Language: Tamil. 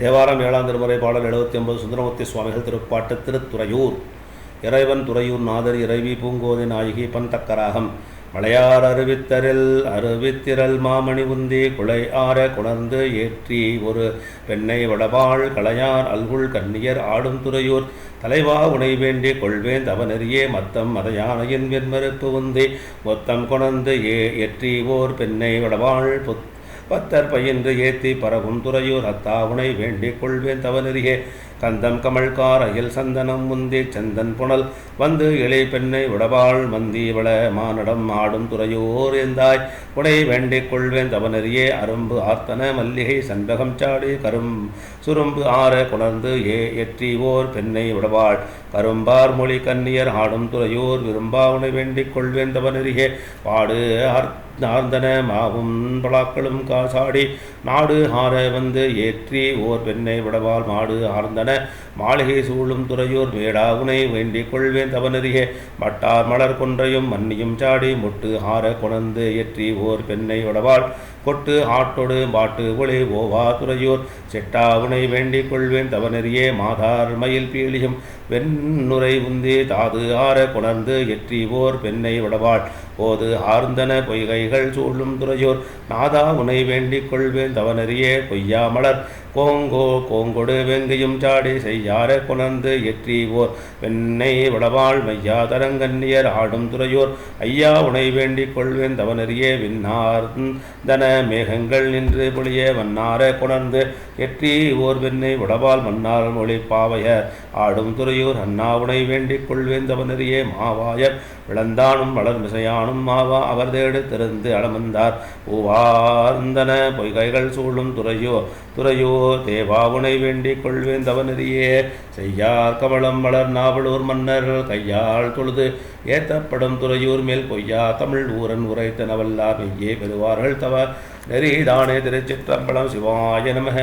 தேவாரம் ஏழாம் திருமுறை பாடல் எழுபத்தி ஒன்பது சுந்தரமூர்த்தி சுவாமிகள் திருப்பாட்டு திருத்துறையூர். இறைவன் துறையூர் நாதர் இறைவி பூங்கோதி நாயகி பந்தக்கராகம் மலையார் அறிவித்தரில் அருவித்திரல் மாமணி உந்தி குலை ஆற குணர்ந்து ஏற்றி ஒரு பெண்ணை வடவாள் களையார் அல்குள் கன்னியர் ஆடும் துறையூர். தலைவா உனை வேண்டி கொள்வேன் தவநெறியே மத்தம் மதையானையின் வெண்மறுப்பு உந்தி. மொத்தம் குணர்ந்து ஏ எற்றி ஓர் பெண்ணை வடவாள் புத் பத்தர் பயின்று ஏத்தி பரவும் துறையூர் அத்தாவுனை வேண்டிக் கொள்வேன் தவநெறியே கந்தம் கமழ்கார் அயல் சந்தனம் முந்தி சந்தன் புனல் வந்து இளை பெண்ணை உடவாள் மந்தி வள மானடம் ஆடும் துறையோர் எந்தாய் உடை வேண்டிக் கொள்வேன் தவனறியே அரும்பு ஆர்த்தன மல்லிகை சண்பகம் சாடி கரும். சுரும்பு ஆற குணர்ந்து ஏ எற்றி ஓர் பெண்ணை உடவாள். கரும்பார் மொழி கன்னியர் ஆடும் துறையோர் விரும்பா உனை வேண்டிக் கொள்வேன் தவனறியே பாடு ஆர் நார்ந்தன மாவும் பலாக்களும் காசாடி நாடு ஆற வந்து ஏற்றி ஓர் பெண்ணை விடவால் மாடு ஆர்ந்தன மாளிகை சூழும் துறையூர் மேடாவுனை வேண்டிக் கொள்வேன் தவனறியே மட்டார் மலர் கொன்றையும் மன்னியும் சாடி முட்டு ஆற கொணந்து ஏற்றி ஓர் பெண்ணை உடவாள் கொட்டு ஆட்டோடு பாட்டு ஒளி ஓவா துறையூர். செட்டாவுனை வேண்டிக் கொள்வேன் தவனறியே மாதார் மயில் பீலியும் வெண்ணுரை உந்தி தாது ஆற கொணர்ந்து எற்றி ஓர் பெண்ணை விடவாள் போது ஆர்ந்தன பொய்கைகள் சூழும் துறையோர். நாதா உனை வேண்டிக் கொள்வேன் தவனறியே பொய்யா மலர் கோங்கோ கோங்கொடு வெங்கையும் சாடி செய்யார கொணர்ந்து எற்றி ஓர் பெண்ணை வளவாள் மையா தரங்கன்னியர் ஆடும் துறையோர். ஐயா உனை வேண்டிக் கொள்வேன் தவனறியே விண்ணார். தன மேகங்கள் நின்று பொழிய வண்ணார கொணர்ந்து எற்றி ஓர் பெண்ணை வளவால் மன்னார் மொழி பாவையர். ஆடும் துறையூர் அண்ணா உனை வேண்டிக் கொள்வேன் தவனறியே மாவாயர். விளந்தானும் வளர் மிசையானும் மாவா அவர் தேடு திறந்து அளமந்தார். பூவார்ந்தன பொய்கைகள் சூழும் துறையோ தேவா தேவாவுனை வேண்டிக் கொள்வேன் தவநெறியே. செய்யார் கவளம் வளர் நாவலூர் மன்னர் கையால் தொழுது. ஏத்தப்படும் துறையூர் மேல் பொய்யா தமிழ் ஊரன் உரைத்த நவல்லார் மெய்யே பெறுவார்கள் தவ. நெறிதானே திருச்சிற்றம்பலம் சிவாய நமக.